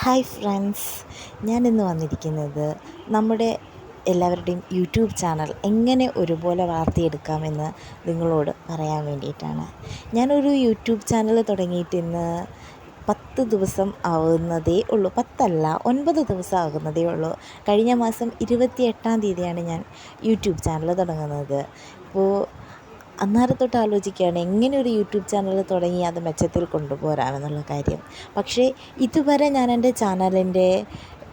Hi friends ഞാനിന്ന് വന്നിരിക്കുന്നത് നമ്മുടെ എല്ലാവരുടെയും യൂട്യൂബ് ചാനൽ എങ്ങനെ ഒരുപോലെ വളർത്തിയെടുക്കാമെന്ന് നിങ്ങളോട് പറയാൻ വേണ്ടിയിട്ടാണ്. ഞാനൊരു യൂട്യൂബ് ചാനൽ തുടങ്ങിയിട്ട് ഇന്ന് പത്ത് ദിവസം ആവുന്നതേ ഉള്ളൂ. പത്തല്ല ഒൻപത് ദിവസം ആകുന്നതേ ഉള്ളൂ. കഴിഞ്ഞ മാസം ഇരുപത്തി എട്ടാം തീയതിയാണ് ഞാൻ യൂട്യൂബ് ചാനൽ തുടങ്ങുന്നത്. അപ്പോൾ അന്നേരം തൊട്ട് ആലോചിക്കുകയാണ് എങ്ങനെ ഒരു യൂട്യൂബ് ചാനൽ തുടങ്ങി അത് മെച്ചത്തിൽ കൊണ്ടുപോരാമെന്നുള്ള കാര്യം. പക്ഷേ ഇതുവരെ ഞാൻ എന്റെ ചാനലിന്റെ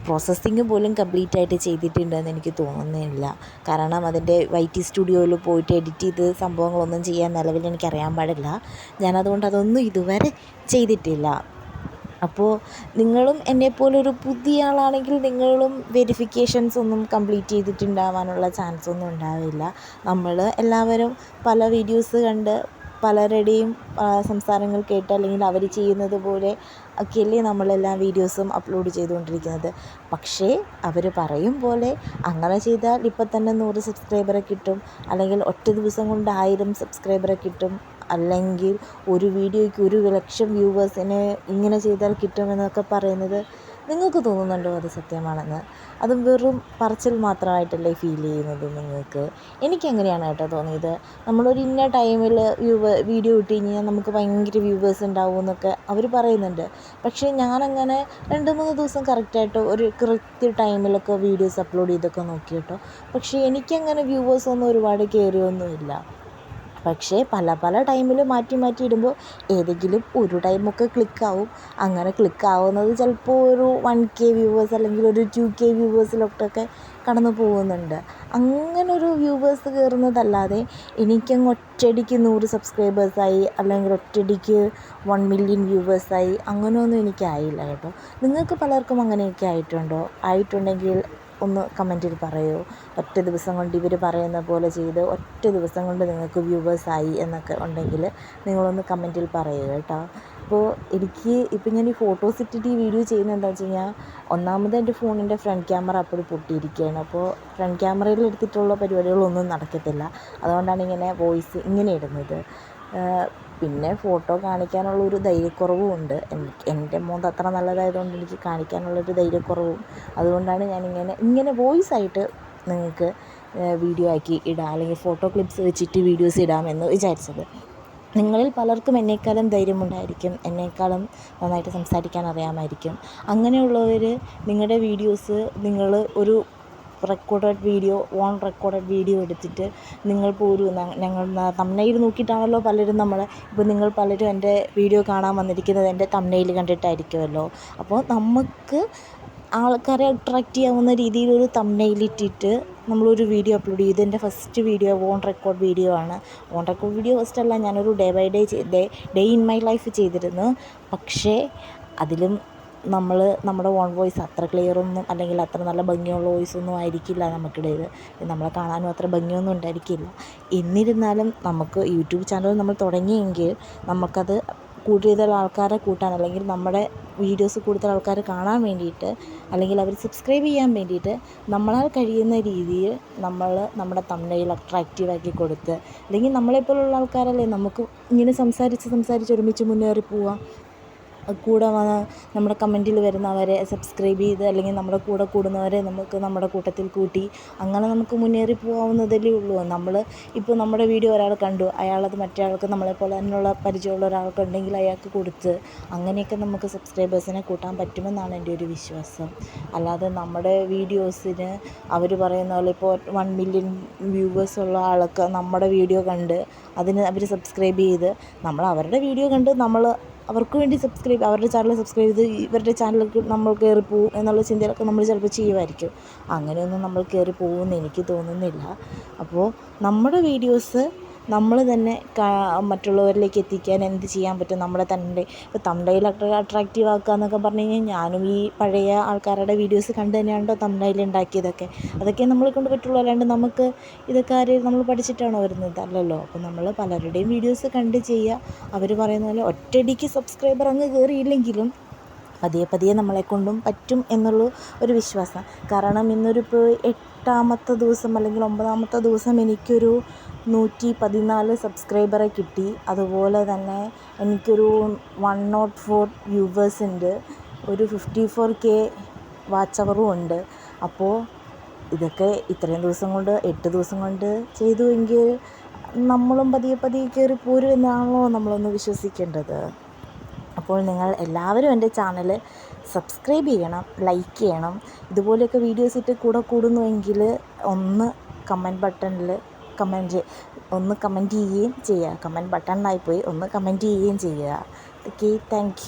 പ്രോസസ്സിങ് പോലും കംപ്ലീറ്റ് ആയിട്ട് ചെയ്തിട്ടുണ്ടെന്ന് എനിക്ക് തോന്നുന്നില്ല. കാരണം അതിന്റെ വൈ ടി സ്റ്റുഡിയോയിൽ പോയിട്ട് എഡിറ്റ് ചെയ്ത് സംഭവങ്ങളൊന്നും ചെയ്യാൻ നിലവിൽ എനിക്കറിയാൻ പാടില്ല. ഞാനതുകൊണ്ട് അതൊന്നും ഇതുവരെ ചെയ്തിട്ടില്ല. അപ്പോൾ നിങ്ങളും എന്നെപ്പോലൊരു പുതിയ ആളാണെങ്കിൽ നിങ്ങളും വെരിഫിക്കേഷൻസ് ഒന്നും കംപ്ലീറ്റ് ചെയ്തിട്ടുണ്ടാവാനുള്ള ചാൻസ് ഒന്നും ഉണ്ടാവില്ല. നമ്മൾ എല്ലാവരും പല വീഡിയോസ് കണ്ട് പലരുടെയും സംസാരങ്ങൾ കേട്ട് അല്ലെങ്കിൽ അവർ ചെയ്യുന്നത് പോലെ ഒക്കെയല്ലേ നമ്മളെല്ലാം വീഡിയോസും അപ്ലോഡ് ചെയ്തുകൊണ്ടിരിക്കുന്നത്. പക്ഷേ അവർ പറയും പോലെ അങ്ങനെ ചെയ്താൽ ഇപ്പം തന്നെ നൂറ് സബ്സ്ക്രൈബറെ കിട്ടും. അല്ലെങ്കിൽ ഒറ്റ ദിവസം കൊണ്ട് ആയിരം സബ്സ്ക്രൈബറെ കിട്ടും. അല്ലെങ്കിൽ ഒരു വീഡിയോയ്ക്ക് ഒരു ലക്ഷം വ്യൂവേഴ്സിനെ ഇങ്ങനെ ചെയ്താൽ കിട്ടുമെന്നൊക്കെ പറയുന്നത് നിങ്ങൾക്ക് തോന്നുന്നുണ്ടോ അത് സത്യമാണെന്ന്? അത് വെറും പറച്ചിൽ മാത്രമായിട്ടല്ലേ ഫീൽ ചെയ്യുന്നത് നിങ്ങൾക്ക്? എനിക്കങ്ങനെയാണ് കേട്ടോ തോന്നിയത്. നമ്മളൊരു ഇന്ന ടൈമിൽ വ്യൂവ വീഡിയോ ഇട്ട് കഴിഞ്ഞാൽ നമുക്ക് ഭയങ്കര വ്യൂവേഴ്സ് ഉണ്ടാവും എന്നൊക്കെ അവർ പറയുന്നുണ്ട്. പക്ഷേ ഞാനങ്ങനെ രണ്ട് മൂന്ന് ദിവസം കറക്റ്റായിട്ട് ഒരു കൃത്യ ടൈമിലൊക്കെ വീഡിയോസ് അപ്ലോഡ് ചെയ്തൊക്കെ നോക്കി കേട്ടോ. പക്ഷേ എനിക്കങ്ങനെ വ്യൂവേഴ്സൊന്നും ഒരുപാട് കയറിയൊന്നുമില്ല പക്ഷേ പല പല ടൈമിൽ മാറ്റി മാറ്റി ഇടുമ്പോൾ ഏതെങ്കിലും ഒരു ടൈമൊക്കെ ക്ലിക്കാവും അങ്ങനെ ക്ലിക്കാവുന്നത് ചിലപ്പോൾ ഒരു വൺ കെ വ്യൂവേഴ്സ് അല്ലെങ്കിൽ ഒരു ടു കെ വ്യൂവേഴ്സിലൊക്കെ കടന്നു പോകുന്നുണ്ട്. അങ്ങനൊരു വ്യൂവേഴ്സ് കയറുന്നതല്ലാതെ എനിക്കങ്ങ് ഒറ്റയടിക്ക് നൂറ് സബ്സ്ക്രൈബേഴ്സായി അല്ലെങ്കിൽ ഒറ്റയടിക്ക് വൺ മില്യൺ വ്യൂവേഴ്സായി അങ്ങനെയൊന്നും എനിക്കായില്ല കേട്ടോ. നിങ്ങൾക്ക് പലർക്കും അങ്ങനെയൊക്കെ ആയിട്ടുണ്ടോ? ആയിട്ടുണ്ടെങ്കിൽ ഒന്ന് കമന്റിൽ പറയൂ. ഒറ്റ ദിവസം കൊണ്ട് ഇവർ പറയുന്ന പോലെ ചെയ്ത് ഒറ്റ ദിവസം കൊണ്ട് നിങ്ങൾക്ക് വ്യൂവേഴ്സായി എന്നൊക്കെ ഉണ്ടെങ്കിൽ നിങ്ങളൊന്ന് കമന്റിൽ പറയുക കേട്ടോ. അപ്പോൾ എനിക്ക് ഇപ്പം ഞാൻ ഈ ഫോട്ടോസ് ഇട്ടിട്ട് ഈ വീഡിയോ ചെയ്യുന്നത് എന്താ വെച്ച് കഴിഞ്ഞാൽ ഒന്നാമത് എന്റെ ഫോണിന്റെ ഫ്രണ്ട് ക്യാമറ അപ്പോഴും പൊട്ടിയിരിക്കുകയാണ്. അപ്പോൾ ഫ്രണ്ട് ക്യാമറയിൽ എടുത്തിട്ടുള്ള പരിപാടികളൊന്നും നടക്കത്തില്ല. അതുകൊണ്ടാണ് ഇങ്ങനെ വോയിസ് ഇങ്ങനെ ഇടുന്നത്. പിന്നെ ഫോട്ടോ കാണിക്കാനുള്ള ഒരു ധൈര്യക്കുറവും ഉണ്ട് എന്റെ മോന്ത് അത്ര നല്ലതായതുകൊണ്ട് എനിക്ക് കാണിക്കാനുള്ളൊരു ധൈര്യക്കുറവും. അതുകൊണ്ടാണ് ഞാനിങ്ങനെ ഇങ്ങനെ വോയിസ് ആയിട്ട് നിങ്ങൾക്ക് വീഡിയോ ആക്കി ഇടാം. അല്ലെങ്കിൽ ഫോട്ടോ ക്ലിപ്സ് വെച്ചിട്ട് വീഡിയോസ് ഇടാമെന്ന് വിചാരിച്ചത്. നിങ്ങളിൽ പലർക്കും എന്നെക്കാളും ധൈര്യമുണ്ടായിരിക്കും. എന്നെക്കാളും നന്നായിട്ട് സംസാരിക്കാൻ അറിയാമായിരിക്കും. അങ്ങനെയുള്ളവർ നിങ്ങളുടെ വീഡിയോസ് നിങ്ങൾ ഒരു recorded video on recorded video എടുത്തിട്ട് നിങ്ങൾ പോലും ഞങ്ങൾ തമ്മനയിൽ നോക്കിയിട്ടാണല്ലോ പലരും നമ്മളെ ഇപ്പോൾ നിങ്ങൾ പലരും എന്റെ വീഡിയോ കാണാൻ വന്നിരിക്കുന്നത് എന്റെ തമ്മനയിൽ കണ്ടിട്ടായിരിക്കുമല്ലോ. അപ്പോൾ നമുക്ക് ആൾക്കാരെ അട്രാക്റ്റ് ചെയ്യാവുന്ന രീതിയിലൊരു തമ്മനയിലിട്ടിട്ട് നമ്മളൊരു വീഡിയോ അപ്ലോഡ് ചെയ്തു. എന്റെ first video on record video ആണ്. ഓൺ റെക്കോർഡ് വീഡിയോ ഫസ്റ്റ് അല്ല ഞാനൊരു day by day day day in my life ചെയ്തിരുന്നു. പക്ഷേ അതിലും നമ്മൾ നമ്മുടെ ഓൺ വോയിസ് അത്ര ക്ലിയറൊന്നും അല്ലെങ്കിൽ അത്ര നല്ല ഭംഗിയുള്ള വോയിസൊന്നും ആയിരിക്കില്ല നമുക്കിടയിൽ നമ്മളെ കാണാനും അത്ര ഭംഗിയൊന്നും ഉണ്ടായിരിക്കില്ല. എന്നിരുന്നാലും നമുക്ക് യൂട്യൂബ് ചാനൽ നമ്മൾ തുടങ്ങിയെങ്കിൽ നമുക്കത് കൂടുതൽ ആൾക്കാരെ കൂട്ടാൻ അല്ലെങ്കിൽ നമ്മുടെ വീഡിയോസ് കൂടുതൽ ആൾക്കാർ കാണാൻ വേണ്ടിയിട്ട് അല്ലെങ്കിൽ അവർ സബ്സ്ക്രൈബ് ചെയ്യാൻ വേണ്ടിയിട്ട് നമ്മളാൽ കഴിയുന്ന രീതിയിൽ നമ്മൾ നമ്മുടെ തമ്മനയിൽ അട്രാക്റ്റീവാക്കി കൊടുത്ത് അല്ലെങ്കിൽ നമ്മളെപ്പോലുള്ള ആൾക്കാരല്ലേ നമുക്ക് ഇങ്ങനെ സംസാരിച്ച് സംസാരിച്ച് ഒരുമിച്ച് മുന്നേറി പോവാം. കൂടെ നമ്മുടെ കമന്റിൽ വരുന്നവരെ സബ്സ്ക്രൈബ് ചെയ്ത് അല്ലെങ്കിൽ നമ്മുടെ കൂടെ കൂടുന്നവരെ നമുക്ക് നമ്മുടെ കൂട്ടത്തിൽ കൂട്ടി അങ്ങനെ നമുക്ക് മുന്നേറി പോകാവുന്നതല്ലേ ഉള്ളൂ. നമ്മൾ ഇപ്പോൾ നമ്മുടെ വീഡിയോ ഒരാൾ കണ്ടു അയാളത് മറ്റേ ആൾക്ക് നമ്മളെപ്പോലെ തന്നെയുള്ള പരിചയമുള്ള ഒരാൾക്ക് ഉണ്ടെങ്കിൽ അയാൾക്ക് കൊടുത്ത് അങ്ങനെയൊക്കെ നമുക്ക് സബ്സ്ക്രൈബേഴ്സിനെ കൂട്ടാൻ പറ്റുമെന്നാണ് എന്റെ ഒരു വിശ്വാസം. അല്ലാതെ നമ്മുടെ വീഡിയോസിന് അവർ പറയുന്ന പോലെ ഇപ്പോൾ വൺ മില്യൺ വ്യൂവേഴ്സ് ഉള്ള ആൾക്ക് നമ്മുടെ വീഡിയോ കണ്ട് അതിന് അവർ സബ്സ്ക്രൈബ് ചെയ്ത് നമ്മൾ അവരുടെ വീഡിയോ കണ്ട് നമ്മൾ അവർക്ക് വേണ്ടി സബ്സ്ക്രൈബ് അവരുടെ ചാനൽ സബ്സ്ക്രൈബ് ചെയ്ത് ഇവരുടെ ചാനലിലേക്ക് നമ്മൾ കയറി പോകും എന്നുള്ള ചിന്തയിലൊക്കെ നമ്മൾ ചിലപ്പോൾ ചെയ്യുമായിരിക്കും. അങ്ങനെയൊന്നും നമ്മൾ കയറി പോകുമെന്ന് എനിക്ക് തോന്നുന്നില്ല. അപ്പോൾ നമ്മുടെ വീഡിയോസ് നമ്മൾ തന്നെ മറ്റുള്ളവരിലേക്ക് എത്തിക്കാൻ എന്ത് ചെയ്യാൻ പറ്റും? നമ്മളെ തന്നെ ഇപ്പോൾ തമിഴിൽ അട്രാക്റ്റീവ് ആക്കുക എന്നൊക്കെ പറഞ്ഞു കഴിഞ്ഞാൽ ഞാനും ഈ പഴയ ആൾക്കാരുടെ വീഡിയോസ് കണ്ട് തന്നെയാണല്ലോ തമിഴിൽ ഉണ്ടാക്കിയതൊക്കെ അതൊക്കെ നമ്മളെ കൊണ്ട് പറ്റുള്ളൂ. അല്ലാണ്ട് നമുക്ക് ഇതൊക്കെ ആരെയും നമ്മൾ പഠിച്ചിട്ടാണോ വരുന്നത്? അല്ലല്ലോ. അപ്പോൾ നമ്മൾ പലരുടെയും വീഡിയോസ് കണ്ട് ചെയ്യുക അവർ പറയുന്ന പോലെ ഒറ്റയടിക്ക് സബ്സ്ക്രൈബർ അങ്ങ് കയറിയില്ലെങ്കിലും പതിയെ പതിയെ നമ്മളെക്കൊണ്ടും പറ്റും എന്നുള്ള ഒരു വിശ്വാസം. കാരണം ഇന്നൊരു ഇപ്പോൾ എട്ടാമത്തെ ദിവസം അല്ലെങ്കിൽ ഒമ്പതാമത്തെ ദിവസം എനിക്കൊരു നൂറ്റി പതിനാല് സബ്സ്ക്രൈബറെ കിട്ടി. അതുപോലെ തന്നെ എനിക്കൊരു വൺ നോട്ട് ഫോർ വ്യൂവേഴ്സുണ്ട് ഒരു ഫിഫ്റ്റി ഫോർ കെ വാച്ച് അവറും ഉണ്ട്. അപ്പോൾ ഇതൊക്കെ ഇത്രയും ദിവസം കൊണ്ട് എട്ട് ദിവസം കൊണ്ട് ചെയ്തുവെങ്കിൽ നമ്മളും പതിയെ പതിയെ കയറി പോരും എന്നാണല്ലോ നമ്മളൊന്ന് വിശ്വസിക്കേണ്ടത്. അപ്പോൾ നിങ്ങൾ എല്ലാവരും എന്റെ ചാനൽ സബ്സ്ക്രൈബ് ചെയ്യണം ലൈക്ക് ചെയ്യണം. ഇതുപോലെയൊക്കെ വീഡിയോസ് ഇട്ട് കൂടെ കൂടുന്നുവെങ്കിൽ ഒന്ന് കമന്റ് ബട്ടണിൽ കമന്റ് ഒന്ന് കമന്റ് ചെയ്യുകയും ചെയ്യുക. കമന്റ് ബട്ടണിലായിപ്പോയി ഒന്ന് കമന്റ് ചെയ്യുകയും ചെയ്യുക. Okay thank